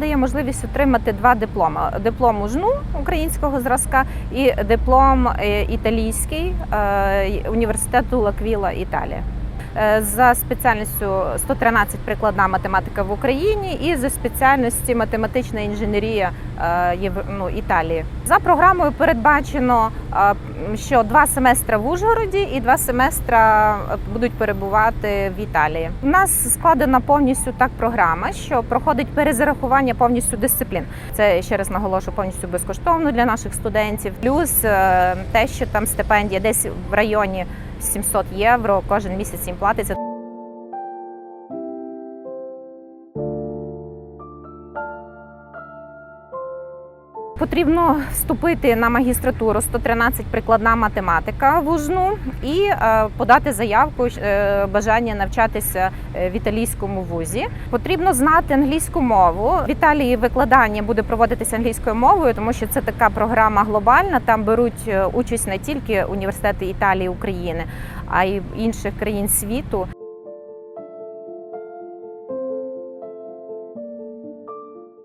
дає можливість отримати два дипломи: диплом УЖНУ українського зразка і диплом е, італійський е, університету Лаквіла Італія. Е, За спеціальністю 113 прикладна математика в Україні і за спеціальності математична інженерія е, ну, Італії. За програмою передбачено, е, що два семестри в Ужгороді і два семестра е, будуть перебувати в Італії. У нас складена повністю так програма, що проходить перезарахування повністю дисциплін. Це ще раз наголошу повністю безкоштовно для наших студентів. Плюс те, що там стипендія десь в районі 700 євро кожен місяць їм платиться. Потрібно вступити на магістратуру 113 прикладна математика в УЖНУ і е, подати заявку е, бажання навчатися е, в італійському вузі. Потрібно знати англійську мову. В Італії викладання буде проводитися англійською мовою, тому що це така програма глобальна. Там беруть участь не тільки університети Італії, України, а й інших країн світу.